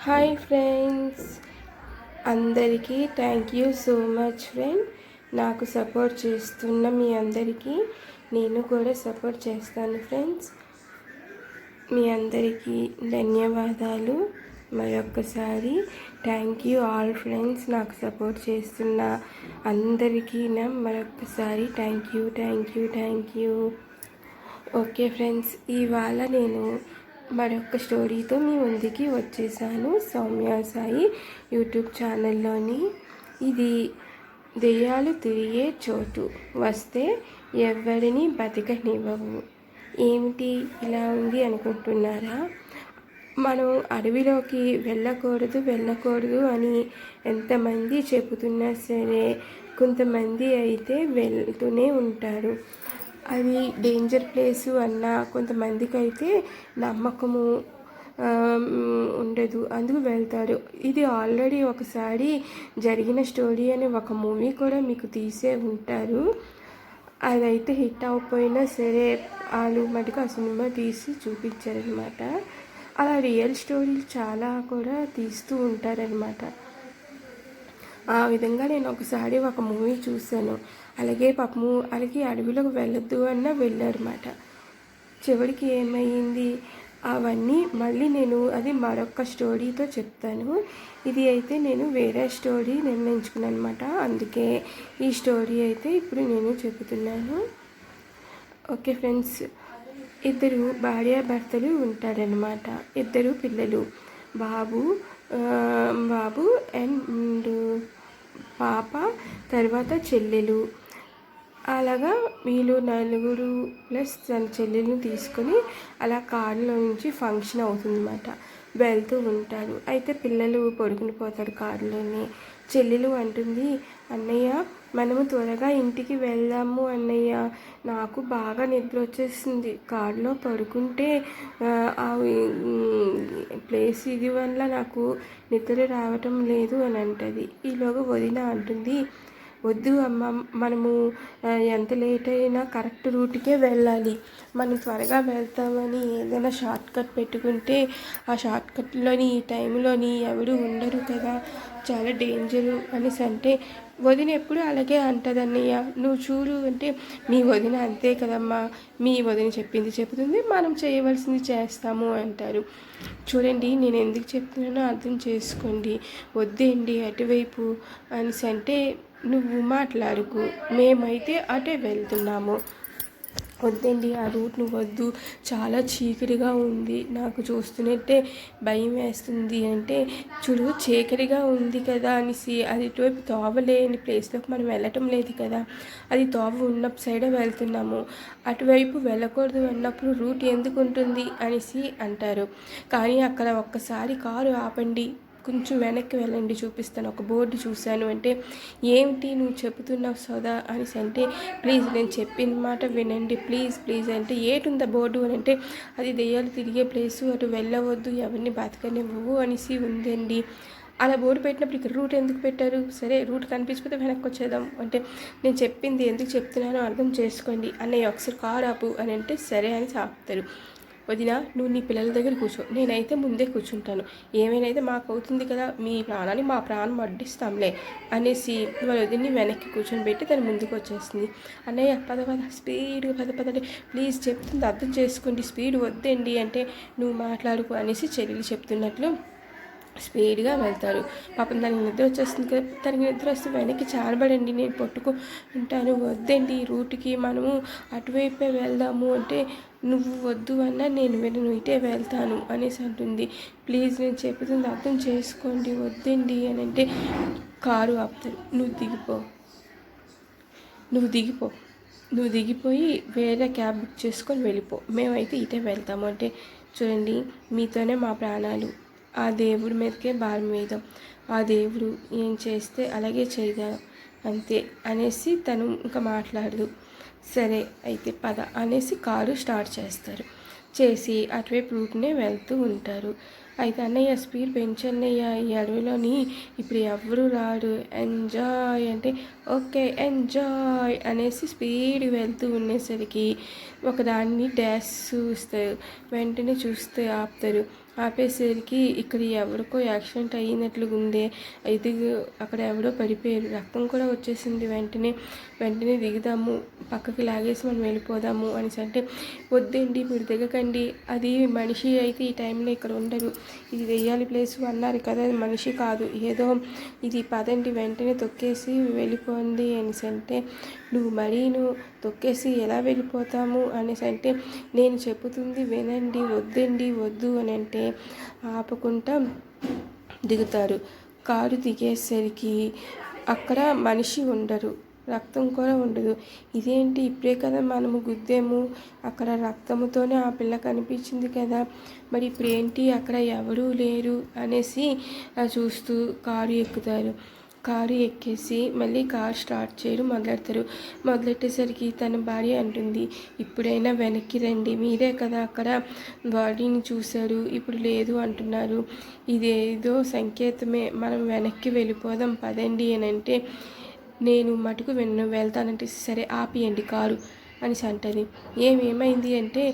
Hi friends అందరికీ thank you so much friend నాకు support చేస్తున్న మీ అందరికీ నేను కూడా సపోర్ట్ చేస్తాను ఫ్రెండ్స్ మీ అందరికీ ధన్యవాదాలు. మరొక్కసారి థ్యాంక్ యూ ఆల్ ఫ్రెండ్స్ నాకు సపోర్ట్ చేస్తున్న అందరికీ నా మరొక్కసారి thank you thank you thank you okay friends ఇవాళ నేను మరొక స్టోరీతో మీ ముందుకి వచ్చేసాను. సౌమ్య సాయి యూట్యూబ్ ఛానల్లోని. ఇది దెయ్యాలు తిరిగే చోటు. వస్తే ఎవరిని బతకనివ్వవు. ఏమిటి ఇలా ఉంది అనుకుంటున్నారా? మనం అడవిలోకి వెళ్ళకూడదు వెళ్ళకూడదు అని ఎంతమంది చెబుతున్నా సరే కొంతమంది అయితే వెళ్తూనే ఉంటారు. అది డేంజర్ ప్లేసు అన్న కొంతమందికి అయితే నమ్మకము ఉండదు. అందుకు వెళ్తారు. ఇది ఆల్రెడీ ఒకసారి జరిగిన స్టోరీ అని ఒక మూవీ కూడా మీకు తీసే ఉంటారు. అదైతే హిట్ అవ్వకపోయినా సరే వాళ్ళు మటుకు ఆ సినిమా తీసి చూపించారనమాట అలా రియల్ స్టోరీలు చాలా కూడా తీస్తూ ఉంటారనమాట ఆ విధంగా నేను ఒకసారి ఒక మూవీ చూశాను. అలాగే పాపము అలాగే అడవిలోకి వెళ్ళొద్దు అన్న వెళ్ళారన్నమాట. చివరికి ఏమైంది? అవన్నీ మళ్ళీ నేను అది మరొక స్టోరీతో చెప్తాను. ఇది అయితే నేను వేరే స్టోరీ నిర్ణయించుకున్నాను అనమాట అందుకే ఈ స్టోరీ అయితే ఇప్పుడు నేను చెబుతున్నాను. ఓకే ఫ్రెండ్స్ ఇద్దరు భార్యాభర్తలు ఉంటారనమాట ఇద్దరు పిల్లలు. బాబు బాబు అండ్ పాప తర్వాత చెల్లెలు. అలాగా వీళ్ళు నలుగురు ప్లస్ తన చెల్లెలను తీసుకొని అలా కారులో నుంచి ఫంక్షన్ అవుతుందన్నమాట. వెళ్తూ ఉంటారు. అయితే పిల్లలు పడుకుని పోతారు కారులోనే. చెల్లెలు అంటుంది అన్నయ్య మనము త్వరగా ఇంటికి వెళ్దాము అన్నయ్య. నాకు బాగా నిద్ర వచ్చేసింది. కారులో పడుకుంటే ఆ ప్లేస్ ఇది వల్ల నాకు నిద్ర రావటం లేదు అని అంటది. ఈలోగా వదిన అంటుంది వద్దు అమ్మ మనము ఎంత లేట్ అయినా కరెక్ట్ రూట్కే వెళ్ళాలి. మనం త్వరగా వెళ్తామని ఏదైనా షార్ట్ కట్ పెట్టుకుంటే ఆ షార్ట్ కట్లోని ఈ టైంలోని ఎవరు ఉండరు కదా. చాలా డేంజరు అనేసి అంటే వదిన ఎప్పుడు అలాగే అంటుంది అన్నయ్య. నువ్వు చూడు అంటే మీ వదిన అంతే కదమ్మా. మీ వదిన చెప్పింది చెప్తుంది మనం చేయవలసింది చేస్తాము అంటారు. చూడండి నేను ఎందుకు చెప్తున్నానో అర్థం చేసుకోండి. వద్దండి అటువైపు అనేసి అంటే నువ్వు మాట్లాడుకు. మేమైతే అటే వెళ్తున్నాము. వద్దండి ఆ రూట్ నువ్వు వద్దు. చాలా చీకటిగా ఉంది. నాకు చూస్తున్నట్టే భయం వేస్తుంది అంటే చూడు చీకటిగా ఉంది కదా అనేసి. అది ఇటువైపు తోవలేని ప్లేస్లోకి మనం వెళ్ళటం లేదు కదా. అది తోవ ఉన్న సైడే వెళ్తున్నాము. అటువైపు వెళ్ళకూడదు అన్నప్పుడు రూట్ ఎందుకు ఉంటుంది అనేసి అంటారు. కానీ అక్కడ ఒక్కసారి కారు ఆపండి. కొంచెం వెనక్కి వెళ్ళండి చూపిస్తాను. ఒక బోర్డు చూశాను అంటే ఏమిటి నువ్వు చెబుతున్నావు సోదా? అనేసి అంటే ప్లీజ్ నేను చెప్పిన మాట వినండి ప్లీజ్ ప్లీజ్ అంటే ఏటుందా బోర్డు? అని అంటే అది దెయ్యాలు తిరిగే ప్లేసు అటు వెళ్ళవద్దు ఎవరిని బతకనివ్వవు అనేసి ఉందండి. అలా బోర్డు పెట్టినప్పుడు ఇక్కడ రూట్ ఎందుకు పెట్టారు? సరే రూట్ కనిపించకపోతే వెనక్కి వచ్చేద్దాం అంటే నేను చెప్పింది ఎందుకు చెప్తున్నానో అర్థం చేసుకోండి అన్నయ్య ఒకసారి కారు ఆపు అని అంటే సరే అని ఆపుతారు. వదిన నువ్వు నీ పిల్లల దగ్గర కూర్చో. నేనైతే ముందే కూర్చుంటాను. ఏమైనా మాకు అవుతుంది కదా మీ ప్రాణాన్ని మా ప్రాణం అడ్డిస్తాంలే అనేసి వాళ్ళ వదిన్ని వెనక్కి కూర్చొని పెట్టి తను ముందుకు వచ్చేస్తుంది అన్నయ్య పద పద స్పీడ్గా పద పదండి. ప్లీజ్ చెప్తుంది అర్థం చేసుకోండి. స్పీడ్ వద్దండి అంటే నువ్వు మాట్లాడుకో అనేసి చెల్లెలు చెప్తున్నట్లు స్పీడ్గా వెళ్తారు. పాపం దానికి నిద్ర వచ్చేస్తుంది కదా తనకి నిద్ర వస్తే వెనక్కి చారబడండి నేను పట్టుకుంటాను. వద్దండి రూట్కి మనము అటువైపే వెళ్దాము అంటే నువ్వు వద్దు అన్నా నేను నువ్వు ఇటే వెళ్తాను అనేసి అంటుంది. ప్లీజ్ నేను చెప్తుంది అర్థం చేసుకోండి వద్దండి అని అంటే కారు ఆపుతారు నువ్వు దిగిపో నువ్వు దిగిపో నువ్వు దిగిపోయి వేరే క్యాబ్ బుక్ చేసుకొని వెళ్ళిపో మేమైతే ఇటే వెళ్తాము. అంటే చూడండి మీతోనే మా ప్రాణాలు. ఆ దేవుడి మీదకే భారం వేద్దాం ఆ దేవుడు ఏం చేస్తే అలాగే చేయదా అంతే అనేసి తను ఇంకా మాట్లాడదు. సరే అయితే పద అనేసి కారు స్టార్ట్ చేస్తారు. చేసి అటువైపు రూట్నే వెళ్తూ ఉంటారు. అయితే అన్నయ్య స్పీడ్ పెంచన్నయ్య ఈ అడవిలోని ఇప్పుడు ఎవరు రాడు ఎంజాయ్ అంటే ఓకే ఎంజాయ్ అనేసి స్పీడ్ వెళ్తూ ఉండేసరికి ఒకదాన్ని డ్యాష్ చూస్తారు. వెంటనే చూస్తే ఆపుతారు. ఆపేసరికి ఇక్కడ ఎవరికో యాక్సిడెంట్ అయినట్లుగుంది ఉంది అక్కడ ఎవడో పడిపోయారు రక్తం కూడా వచ్చేసింది వెంటనే. వెంటనే దిగుదాము. పక్కకి లాగేసి మనం వెళ్ళిపోదాము అనేసి అంటే వద్దండి మీరు దిగకండి. అది మనిషి అయితే ఈ టైంలో ఇక్కడ ఉండరు. ఇది వెయ్యాలి ప్లేస్ అన్నారు కదా అది మనిషి కాదు. ఏదో ఇది పదండి వెంటనే తొక్కేసి వెళ్ళిపోండి అనేసి అంటే నువ్వు మరీను తొక్కేసి ఎలా వెళ్ళిపోతాము అనేసి అంటే నేను చెబుతుంది వినండి వద్దండి వద్దు అని అంటే ఆపకుండా దిగుతారు. కారు దిగేసరికి అక్కడ మనిషి ఉండరు రక్తం కూడా ఉండదు. ఇదేంటి? ఇప్పుడే కదా మనము గుద్దేము. అక్కడ రక్తముతోనే ఆ పిల్ల కనిపించింది కదా. మరి ఇప్పుడు ఏంటి అక్కడ ఎవరూ లేరు అనేసి చూస్తూ కారు ఎక్కుతారు. కారు ఎక్కేసి మళ్ళీ కార్ స్టార్ట్ చేయడం మొదలెడతారు. మొదలెట్టేసరికి తన భార్య అంటుంది ఇప్పుడైనా వెనక్కి రండి మీరే కదా అక్కడ బాడీని చూశారు ఇప్పుడు లేదు అంటున్నారు. ఇదేదో సంకేతమే మనం వెనక్కి వెళ్ళిపోదాం పదండి అని అంటే నేను మటుకు వెన్ను వెళ్తానంటే సరే ఆపియండి కారు అనేసి అంటది. ఏమేమైంది అంటే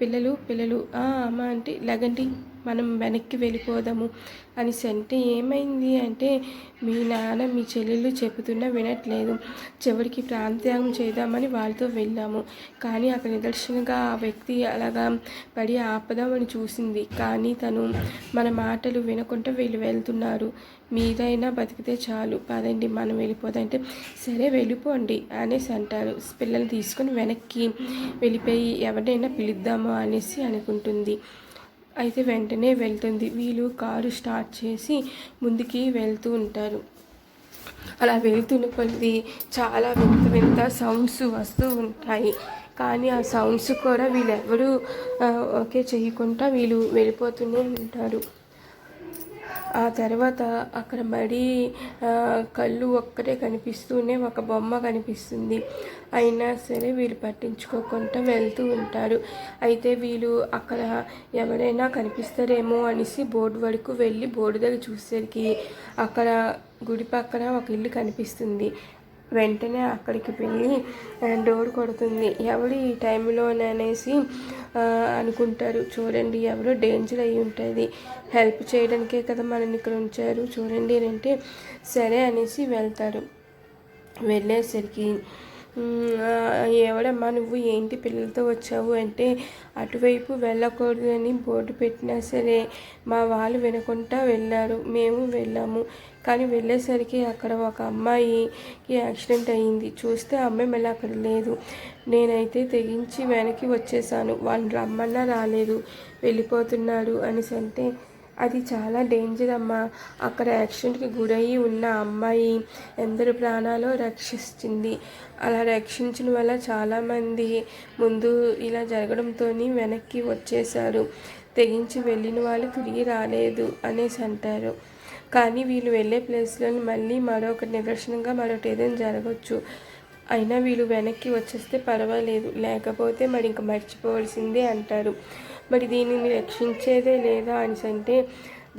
పిల్లలు పిల్లలు అమ్మ అంటే లగండి మనం వెనక్కి వెళ్ళిపోదాము అనేసి అంటే ఏమైంది అంటే మీ నాన్న మీ చెల్లెళ్ళు చెబుతున్నా వినట్లేదు. చివరికి ప్రాంత్యాగం చేద్దామని వాళ్ళతో వెళ్ళాము. కానీ అక్కడ నిదర్శనగా ఆ వ్యక్తి అలాగా పడి ఆపదామని చూసింది. కానీ తను మన మాటలు వినకుండా వీళ్ళు వెళ్తున్నారు. మీదైనా బతికితే చాలు. పదండి మనం వెళ్ళిపోదంటే సరే వెళ్ళిపోండి అనేసి అంటారు. పిల్లల్ని తీసుకొని వెనక్కి వెళ్ళిపోయి ఎవరినైనా పిలుద్దామా అనేసి అనుకుంటుంది. అయితే వెంటనే వెళ్తుంది. వీళ్ళు కారు స్టార్ట్ చేసి ముందుకి వెళ్తూ ఉంటారు. అలా వెళ్తున్న కొద్ది చాలా వింత వింత సౌండ్స్ వస్తూ ఉంటాయి. కానీ ఆ సౌండ్స్ కూడా వీళ్ళెవరూ ఓకే చేయకుండా వీళ్ళు వెళ్ళిపోతూనే ఉంటారు. ఆ తర్వాత అక్కడ మడి కళ్ళు ఒక్కటే కనిపిస్తూనే ఒక బొమ్మ కనిపిస్తుంది. అయినా సరే వీళ్ళు పట్టించుకోకుండా వెళ్తూ ఉంటారు. అయితే వీళ్ళు అక్కడ ఎవరైనా కనిపిస్తారేమో అనేసి బోర్డు వరకు వెళ్ళి బోర్డు దగ్గర చూసేసరికి అక్కడ గుడి పక్కన ఒక ఇల్లు కనిపిస్తుంది. వెంటనే అక్కడికి వెళ్ళి డోర్ కొడుతుంది. ఎవడు ఈ టైంలోననేసి అనుకుంటారు. చూడండి ఎవరో డేంజర్ అయి ఉంటుంది. హెల్ప్ చేయడానికే కదా మనల్ని ఇక్కడ ఉంచారు. చూడండి అంటే సరే అనేసి వెళ్తారు. వెళ్ళేసరికి ఎవడమ్మా నువ్వు ఏంటి పిల్లలతో వచ్చావు అంటే అటువైపు వెళ్ళకూడదని బోర్డు పెట్టినా సరే మా వాళ్ళు వినకుండా వెళ్ళారు. మేము వెళ్ళాము. కానీ వెళ్ళేసరికి అక్కడ ఒక అమ్మాయికి యాక్సిడెంట్ అయ్యింది. చూస్తే అమ్మాయి మళ్ళీ అక్కడ లేదు. నేనైతే తెగించి వెనక్కి వచ్చేసాను. వాళ్ళు రమ్మన్నా రాలేదు. వెళ్ళిపోతున్నారు అనేసి అంటే అది చాలా డేంజర్ అమ్మా అక్కడ యాక్సిడెంట్కి గురయ్యి ఉన్న అమ్మాయి ఎందరి ప్రాణాలు రక్షిస్తుంది. అలా రక్షించడం వల్ల చాలామంది ముందు ఇలా జరగడంతో వెనక్కి వచ్చేసారు తెగించి వెళ్ళిన వాళ్ళు తిరిగి రాలేదు అనేసి అంటారు. కానీ వీళ్ళు వెళ్ళే ప్లేస్లో మళ్ళీ మరొక నిదర్శనంగా మరొకటి ఏదైనా జరగవచ్చు అయినా వీళ్ళు వెనక్కి వచ్చేస్తే పర్వాలేదు. లేకపోతే మరి ఇంక మర్చిపోవాల్సిందే అంటారు. మరి దీనిని రక్షించేదే లేదా అని అంటే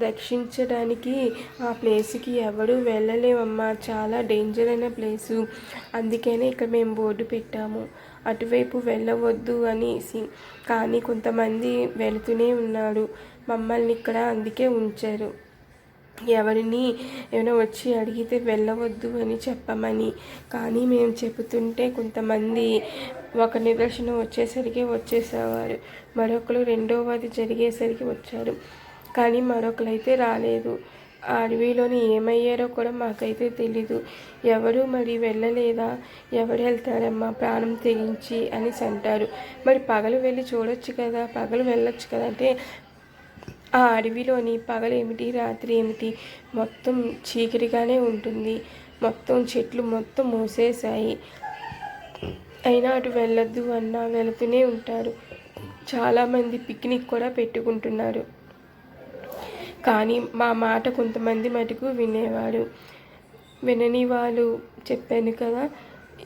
రక్షించడానికి ఆ ప్లేస్కి ఎవరు వెళ్ళలేమమ్మా చాలా డేంజర్ అయిన ప్లేసు. అందుకనే ఇక్కడ మేము బోర్డు పెట్టాము. అటువైపు వెళ్ళవద్దు అనేసి కానీ కొంతమంది వెళుతూనే ఉన్నారు. మమ్మల్ని ఇక్కడ అందుకే ఉంచారు. ఎవరిని ఏమైనా వచ్చి అడిగితే వెళ్ళవద్దు అని చెప్పమని. కానీ మేము చెబుతుంటే కొంతమంది ఒక నిదర్శనం వచ్చేసరికి వచ్చేసేవారు. మరొకరు రెండవది జరిగేసరికి వచ్చారు. కానీ మరొకరు అయితే రాలేదు. ఆ అడవిలోని ఏమయ్యారో కూడా మాకైతే తెలీదు. ఎవరు మరి వెళ్ళలేదా? ఎవరు వెళ్తారమ్మా? ప్రాణం తెగించి అని అంటారు మరి పగలు వెళ్ళి చూడొచ్చు కదా? పగలు వెళ్ళొచ్చు కదా? అంటే ఆ అడవిలోని పగలేమిటి రాత్రి ఏమిటి? మొత్తం చీకటిగానే ఉంటుంది. మొత్తం చెట్లు మొత్తం మూసేశాయి. అయినా అటు వెళ్ళొద్దు అన్నా వెళుతూనే ఉంటారు. చాలామంది పిక్నిక్ కూడా పెట్టుకుంటున్నారు. కానీ మా మాట కొంతమంది మటుకు వినేవారు. వినని వాళ్ళు చెప్పాను కదా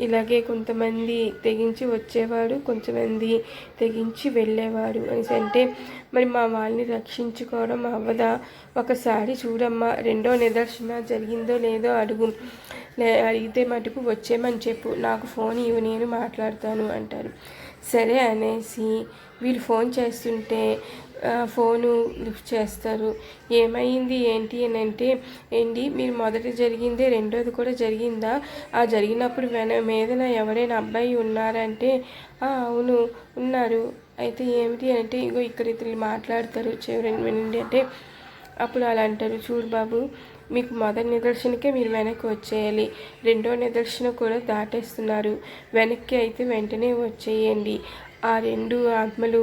ఇలాగే కొంతమంది తెగించి వచ్చేవాడు కొంతమంది తెగించి వెళ్ళేవాడు అనేసి. అంటే మరి మా వాళ్ళని రక్షించుకోవడం అవ్వదా ఒకసారి చూడమ్మా రెండో నిదర్శన జరిగిందో లేదో అడుగు. లే అడిగితే మటుకు వచ్చేమని చెప్పు నాకు ఫోన్ ఇవి నేను మాట్లాడతాను అంటారు. సరే అనేసి వీళ్ళు ఫోన్ చేస్తుంటే ఫోను లిఫ్ట్ చేస్తారు. ఏమైంది ఏంటి అని అంటే ఏంటి మీరు మొదట జరిగిందే రెండోది కూడా జరిగిందా? ఆ జరిగినప్పుడు వెన మీదన ఎవరైనా అబ్బాయి ఉన్నారంటే అవును ఉన్నారు. అయితే ఏమిటి అంటే ఇగో ఇక్కడ ఇతరులు మాట్లాడతారు చివరిని వినండి అంటే అప్పుడు అలా అంటారు చూడు బాబు మీకు మొదటి నిదర్శనకే మీరు వెనక్కి వచ్చేయాలి. రెండో నిదర్శన కూడా దాటేస్తున్నారు. వెనక్కి అయితే వెంటనే వచ్చేయండి. ఆ రెండు ఆత్మలు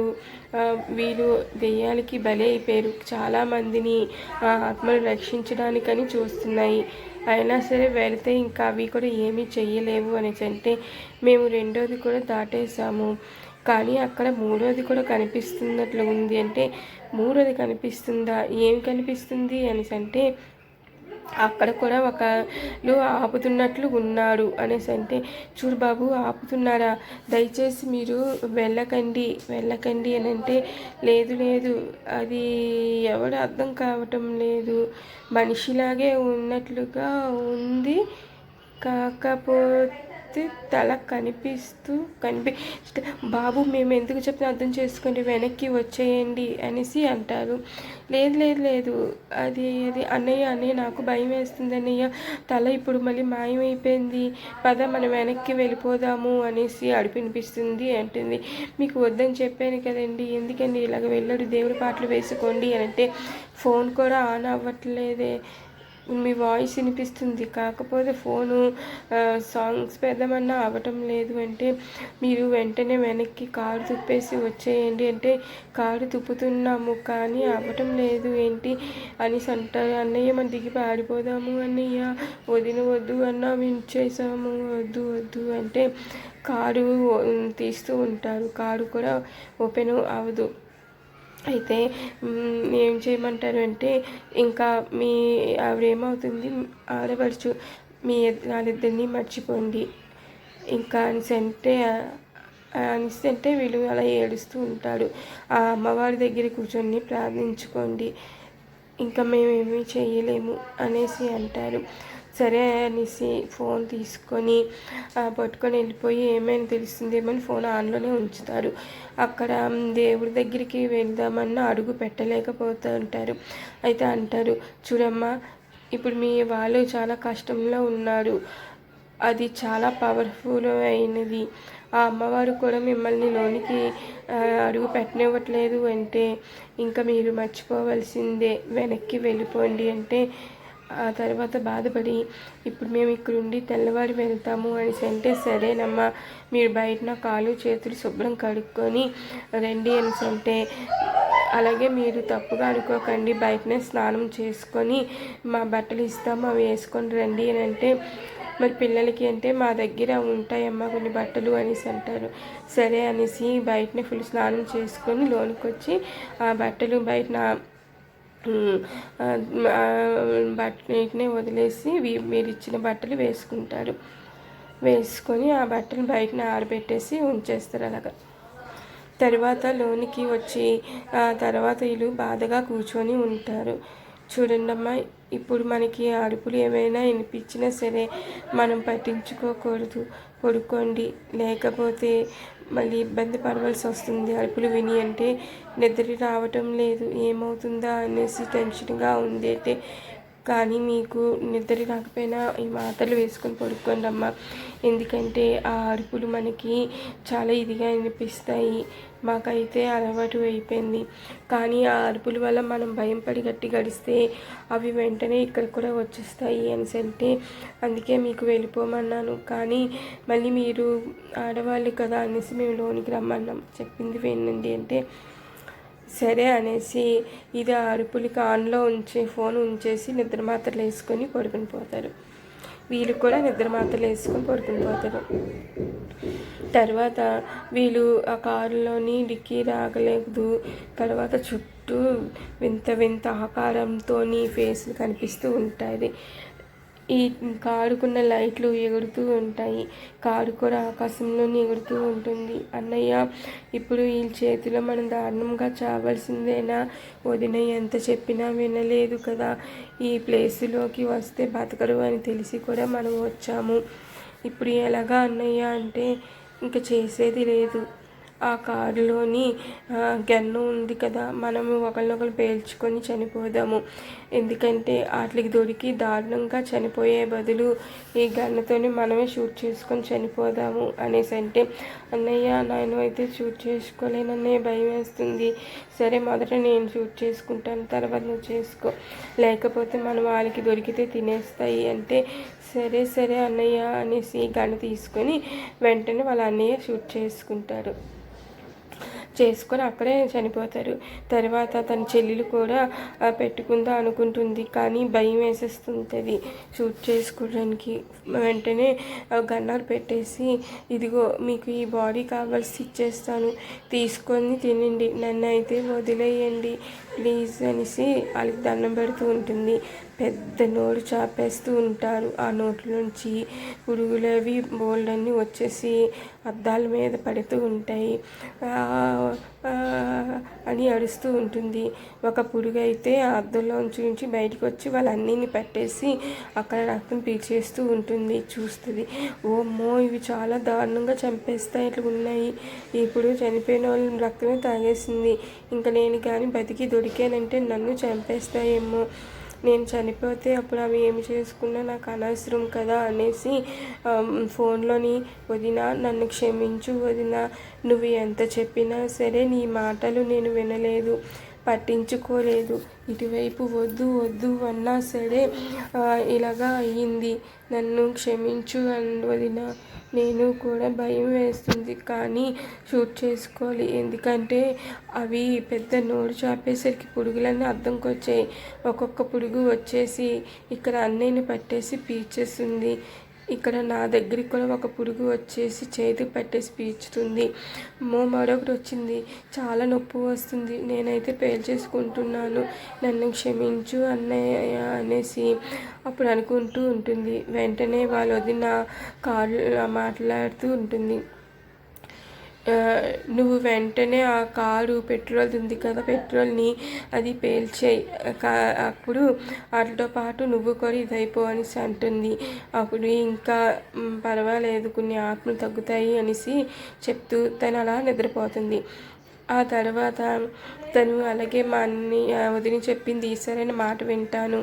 వీరు దెయ్యాలకి బలి అయిపోయారు. చాలామందిని ఆ ఆత్మలు రక్షించడానికని చూస్తున్నాయి. అయినా సరే వెళితే ఇంకా అవి కూడా ఏమీ చెయ్యలేవు అనేసి అంటే మేము రెండోది కూడా దాటేసాము కానీ అక్కడ మూడోది కూడా కనిపిస్తున్నట్లు ఉంది అంటే మూడోది కనిపిస్తుందా? ఏం కనిపిస్తుంది అనేసి అంటే అక్కడ కూడా ఒకళ్ళు ఆపుతున్నట్లు ఉన్నారు అనేసి అంటే చూడు బాబు ఆపుతున్నారా దయచేసి మీరు వెళ్ళకండి వెళ్ళకండి అని అంటే లేదు లేదు అది ఎవడు అర్థం కావటం లేదు. మనిషిలాగే ఉన్నట్లుగా ఉంది. కాకపోతే తల కనిపిస్తూ కనిపి బాబు మేము ఎందుకు చెప్పిన అర్థం చేసుకోండి వెనక్కి వచ్చేయండి అనేసి అంటారు. లేదు లేదు లేదు. అది అది అన్నయ్య అన్నయ్య నాకు భయం వేస్తుంది అన్నయ్య. తల ఇప్పుడు మళ్ళీ మాయమైపోయింది. పద మనం వెనక్కి వెళ్ళిపోదాము అనేసి అడిపినిపిస్తుంది అంటుంది. మీకు వద్దని చెప్పాను కదండి. ఎందుకండి ఇలాగ వెళ్ళడు? దేవుడి పాటలు వేసుకోండి అని అంటే ఫోన్ కూడా ఆన్ అవ్వట్లేదే. మీ వాయిస్ వినిపిస్తుంది. కాకపోతే ఫోను సాంగ్స్ పెద్దమన్నా అవ్వటం లేదు అంటే మీరు వెంటనే వెనక్కి కారు తుప్పేసి వచ్చేయండి అంటే కారు తుప్పుతున్నాము కానీ అవ్వటం లేదు ఏంటి అనేసి అంటారు అన్నయ్య మనం దిగి పారిపోదాము అన్నయ్య. వదిన వద్దు అన్నా వించేసాము వద్దు వద్దు అంటే కారు తీస్తూ ఉంటారు. కారు కూడా ఓపెన్ అవ్వదు. అయితే ఏం చేయమంటారు అంటే ఇంకా మీ ఆవిడేమవుతుంది ఆడపడుచు మీ వాళ్ళిద్దరిని మర్చిపోండి. ఇంకా అనిసంటే అంటే వీళ్ళు అలా ఏడుస్తూ ఉంటాడు ఆ అమ్మవారి దగ్గర కూర్చొని ప్రార్థించుకోండి. ఇంకా మేమేమీ చేయలేము అనేసి అంటారు. సరే అనేసి ఫోన్ తీసుకొని పట్టుకొని వెళ్ళిపోయి ఏమైనా తెలుస్తుందేమని ఫోన్ ఆన్లోనే ఉంచుతారు. అక్కడ దేవుడి దగ్గరికి వెళ్దామన్న అడుగు పెట్టలేకపోతూ ఉంటారు అయితే అంటారు చూడమ్మా ఇప్పుడు మీ వాళ్ళు చాలా కష్టంలో ఉన్నారు. అది చాలా పవర్ఫుల్ అయినది. ఆ అమ్మవారు కూడా మిమ్మల్ని లోనికి అడుగు పెట్టనివ్వట్లేదు అంటే ఇంకా మీరు మర్చిపోవలసిందే. వెనక్కి వెళ్ళిపోండి అంటే ఆ తర్వాత బాధపడి ఇప్పుడు మేము ఇక్కడుండి తెల్లవారి వెళ్తాము అనేసి అంటే సరేనమ్మా మీరు బయటన కాలు చేతులు శుభ్రం కడుక్కొని రండి అనేసి అంటే అలాగే మీరు తప్పుగా అనుకోకండి బయటనే స్నానం చేసుకొని మా బట్టలు ఇస్తాము అవి వేసుకొని రండి అని అంటే మరి పిల్లలకి అంటే మా దగ్గర ఉంటాయమ్మా కొన్ని బట్టలు అనేసి అంటారు. సరే అనేసి బయటనే ఫుల్ స్నానం చేసుకొని లోనికి వచ్చి ఆ బట్టలు బయట బట్టని వదిలేసి మీరు ఇచ్చిన బట్టలు వేసుకుంటారు. వేసుకొని ఆ బట్టలు బయటని ఆరబెట్టేసి ఉంచేస్తారు అలాగా. తర్వాత లోనికి వచ్చి ఆ తర్వాత వీళ్ళు బాధగా కూర్చొని ఉంటారు. చూడండమ్మా ఇప్పుడు మనకి అరుపులు ఏమైనా వినిపించినా సరే మనం పట్టించుకోకూడదు. పడుకోండి. లేకపోతే మళ్ళీ ఇబ్బంది పడవలసి వస్తుంది. అరుపులు విని అంటే నిద్ర రావటం లేదు. ఏమవుతుందా అనేసి టెన్షన్గా ఉంది కానీ మీకు నిద్ర రాకపోయినా ఈ మాటలు వేసుకొని పడుకోండి అమ్మ. ఎందుకంటే ఆ అరుపులు మనకి చాలా ఇదిగా అనిపిస్తాయి మాకైతే అలవాటు అయిపోయింది. కానీ ఆ అరుపుల వల్ల మనం భయం పడి గట్టి గడిస్తే అవి వెంటనే ఇక్కడ కూడా వచ్చేస్తాయి అనేసి అంటే అందుకే మీకు వెళ్ళిపోమన్నాను. కానీ మళ్ళీ మీరు ఆడవాళ్ళు కదా అనేసి మేము లోనికి రమ్మన్నాం. చెప్పింది వినండి అంటే సరే అనేసి ఇది అరుపులకి ఆన్లో ఉంచి ఫోన్ ఉంచేసి నిద్ర మాత్రలు వేసుకొని పడుకుని పోతారు. వీళ్ళు కూడా నిద్ర మాత్రలు వేసుకొని పడుకుని పోతారు. తర్వాత వీళ్ళు ఆ కారులోని డిక్కీ రాగలేదు. తర్వాత చుట్టూ వింత వింత ఆకారంతో ఫేస్లు కనిపిస్తూ ఉంటాయి. ఈ కారుకున్న లైట్లు ఎగురుతూ ఉంటాయి. కారు కూడా ఆకాశంలోనే ఎగురుతూ ఉంటుంది. అన్నయ్య ఇప్పుడు ఈ చేతిలో మనం దారుణంగా చావాల్సిందేనా? వదిన ఎంత చెప్పినా వినలేదు కదా. ఈ ప్లేస్లోకి వస్తే బతకరు అని తెలిసి కూడా మనం వచ్చాము. ఇప్పుడు ఎలాగా అన్నయ్య అంటే ఇంకా చేసేది లేదు. ఆ కారులోని గన్ను ఉంది కదా మనము ఒకరినొకరు పేల్చుకొని చనిపోదాము. ఎందుకంటే వాటికి దొరికి దారుణంగా చనిపోయే బదులు ఈ గన్నుతోని మనమే షూట్ చేసుకొని చనిపోదాము అనేసి అంటే అన్నయ్య నేను అయితే షూట్ చేసుకోలేనన్నే భయం వేస్తుంది. సరే మొదట నేను షూట్ చేసుకుంటాను తర్వాత నువ్వు చేసుకో. లేకపోతే మనం వాళ్ళకి దొరికితే తినేస్తాయి అంటే సరే సరే అన్నయ్య అనేసి గన్ను తీసుకొని వెంటనే వాళ్ళ అన్నయ్య షూట్ చేసుకుంటారు. చేసుకొని అక్కడే చనిపోతారు. తర్వాత తన చెల్లెలు కూడా పెట్టుకుందా అనుకుంటుంది. కానీ భయం వేసేస్తుంటుంది. షూట్ చేసుకోవడానికి వెంటనే గన్నర్ పెట్టేసి ఇదిగో మీకు ఈ బాడీ కావాల్సి ఇచ్చేస్తాను. తీసుకొని తినండి. నన్ను అయితే వదిలేయండి. ప్లీజ్ అనేసి వాళ్ళకి దండం పెడుతూ ఉంటుంది. పెద్ద నోరు చాపేస్తూ ఉంటారు. ఆ నోట్లోంచి పురుగులవి బోల్డ్ వచ్చేసి అద్దాల మీద పడుతూ ఉంటాయి. అని అరుస్తూ ఉంటుంది. ఒక పురుగు అయితే ఆ అద్దంలోంచి నుంచి బయటకు వచ్చి వాళ్ళన్నీ పట్టేసి అక్కడ రక్తం పీల్చేస్తూ ఉంటుంది చూస్తుంది. ఓమ్మో ఇవి చాలా దారుణంగా చంపేస్తాయి ఇట్లా ఉన్నాయి. ఇప్పుడు చనిపోయిన వాళ్ళ రక్తమే తాగేసింది. ఇంకా నేను కానీ బతికి దొరికానంటే నన్ను చంపేస్తాయేమో. నేను చనిపోతే అప్పుడు అవి ఏమి చేసుకున్నా నాకు అనవసరం కదా అనేసి ఫోన్లోని వదిన నన్ను క్షమించు వదిన నువ్వు ఎంత చెప్పినా సరే నీ మాటలు నేను వినలేదు. పట్టించుకోలేదు. ఇటువైపు వద్దు వద్దు అన్నా సరే ఇలాగా అయ్యింది. నన్ను క్షమించు వదిన. నేను కూడా భయం వేస్తుంది కానీ షూట్ చేసుకోవాలి. ఎందుకంటే అవి పెద్ద నోరు చాపేసరికి పురుగులన్నీ అద్దంకి వచ్చాయి ఒక్కొక్క పురుగు వచ్చేసి ఇక్కడ అన్నయ్యని పట్టేసి పీచేస్తుంది ఇక్కడ నా దగ్గరికి కూడా ఒక పురుగు వచ్చేసి చేతికి పట్టేసి పీల్చుతుంది. మో మరొకటి వచ్చింది. చాలా నొప్పి వస్తుంది. నేనైతే పేల్చేసుకుంటున్నాను నన్ను క్షమించు అన్నయ్య అనేసి అప్పుడు అనుకుంటూ ఉంటుంది. వెంటనే వాళ్ళ వదిన కారు మాట్లాడుతూ ఉంటుంది. నువ్వు వెంటనే ఆ కారు పెట్రోల్ ఉంది కదా పెట్రోల్ని అది పేల్చేయి. కా అప్పుడు వాటితో పాటు నువ్వు కూడా ఇదైపో అనేసి అంటుంది. అప్పుడు ఇంకా పర్వాలేదు కొన్ని ఆత్మలు తగ్గుతాయి అనేసి చెప్తూ తను అలా నిద్రపోతుంది. ఆ తర్వాత తను అలాగే మా అన్ని వదిలి చెప్పింది సరైన మాట వింటాను.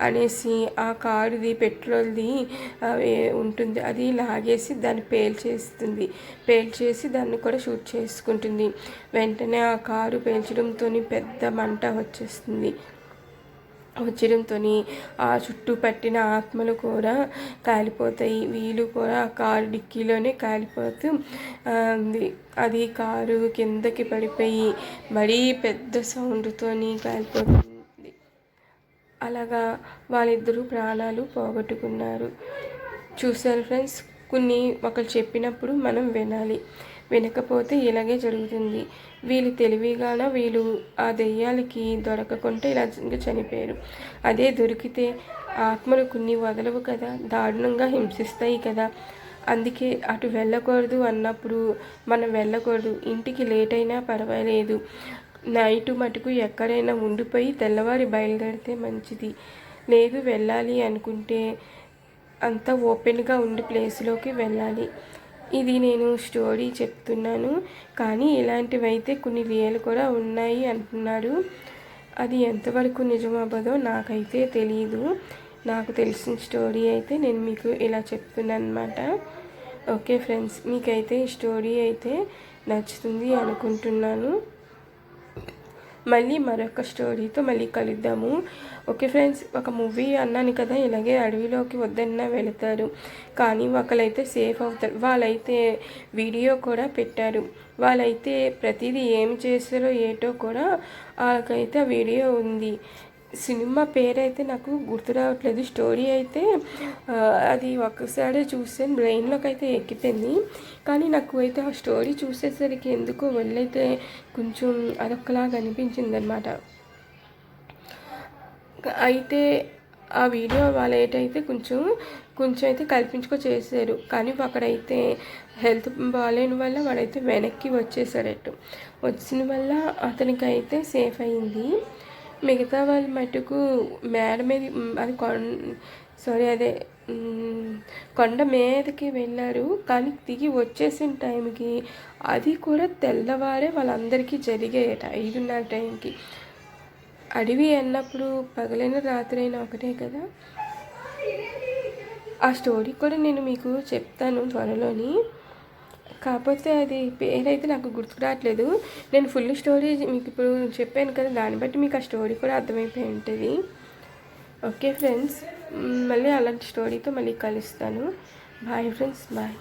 అనేసి ఆ కారుది పెట్రోల్ది ఉంటుంది. అది లాగేసి దాన్ని పేల్చేస్తుంది పేల్చేసి దాన్ని కూడా షూట్ చేసుకుంటుంది. వెంటనే ఆ కారు పేల్చడంతో పెద్ద మంట వచ్చేస్తుంది. వచ్చడంతో ఆ చుట్టూ పట్టిన ఆత్మలు కూడా కాలిపోతాయి. వీళ్ళు కూడా ఆ కారు డిక్కీలోనే కాలిపోతూ ఉంది. అది కారు కిందకి పడిపోయి మరీ పెద్ద సౌండ్తోని కాలిపోతుంది. అలాగా వాళ్ళిద్దరూ ప్రాణాలు పోగొట్టుకున్నారు. చూశారు ఫ్రెండ్స్ కొన్ని ఒకరు చెప్పినప్పుడు మనం వినాలి. వినకపోతే ఇలాగే జరుగుతుంది. వీళ్ళు తెలివిగాన వీళ్ళు ఆ దెయ్యాలకి దొరకకుంటే ఇలా చనిపోయారు. అదే దొరికితే ఆత్మలు కొన్ని వదలవు కదా దారుణంగా హింసిస్తాయి కదా. అందుకే అటు వెళ్ళకూడదు అన్నప్పుడు మనం వెళ్ళకూడదు. ఇంటికి లేట్ అయినా పర్వాలేదు. నైట్ మటుకు ఎక్కడైనా ఉండిపోయి తెల్లవారి బయలుదేరితే మంచిది. లేదు వెళ్ళాలి అనుకుంటే అంతా ఓపెన్గా ఉండే ప్లేస్లోకి వెళ్ళాలి. ఇది నేను స్టోరీ చెప్తున్నాను. కానీ ఇలాంటివైతే కొన్ని రియల్ కూడా ఉన్నాయి అంటున్నారు అది ఎంతవరకు నిజమవ్వదో నాకైతే తెలియదు నాకు తెలిసిన స్టోరీ అయితే నేను మీకు ఇలా చెప్తున్నాను అనమాట ఓకే ఫ్రెండ్స్ మీకైతే ఈ స్టోరీ అయితే నచ్చుతుంది అనుకుంటున్నాను. మళ్ళీ మరొక స్టోరీతో మళ్ళీ కలుద్దాము. ఓకే ఫ్రెండ్స్ ఒక మూవీ అన్నాను కదా ఇలాగే అడవిలోకి వద్దన్న వెళతారు. కానీ ఒకరైతే సేఫ్ అవుతారు. వాళ్ళైతే వీడియో కూడా పెట్టారు. వాళ్ళైతే ప్రతిదీ ఏం చేస్తారో ఏటో కూడా వాళ్ళకైతే ఆ వీడియో ఉంది. సినిమా పేరైతే నాకు గుర్తు రావట్లేదు. స్టోరీ అయితే అది ఒక్కసారి చూస్తే బ్రెయిన్లోకి అయితే ఎక్కిపోయింది. కానీ నాకు అయితే ఆ స్టోరీ చూసేసరికి ఎందుకో వెళ్ళైతే కొంచెం అదొక్కలాగా అనిపించింది అనమాట అయితే ఆ వీడియో వాళ్ళ ఏటైతే కొంచెం కొంచెం అయితే కల్పించుకో చేశారు. కానీ అక్కడైతే హెల్త్ బాగాలేని వల్ల వాడైతే వెనక్కి వచ్చేసాడట్టు వచ్చిన వల్ల అతనికి అయితే సేఫ్ అయింది. మిగతా వాళ్ళు మటుకు మేడ మీద అది కొండ సారీ అదే కొండ మీదకి వెళ్ళారు. కానీ దిగి వచ్చేసిన టైంకి అది కూడా తెల్లవారే వాళ్ళందరికీ జరిగేట ఐదున్నర టైంకి. అడవి అన్నప్పుడు పగలైన రాత్రి అయినా ఒకటే కదా. ఆ స్టోరీ కూడా నేను మీకు చెప్తాను త్వరలోని. కాకపోతే అది పేరైతే నాకు గుర్తుకు రావట్లేదు. నేను ఫుల్ స్టోరీ మీకు ఇప్పుడు చెప్పాను కదా దాన్ని బట్టి మీకు ఆ స్టోరీ కూడా అర్థమైపోయి ఉంటుంది. ఓకే ఫ్రెండ్స్ మళ్ళీ అలాంటి స్టోరీతో మళ్ళీ కలుస్తాను. Bye friends bye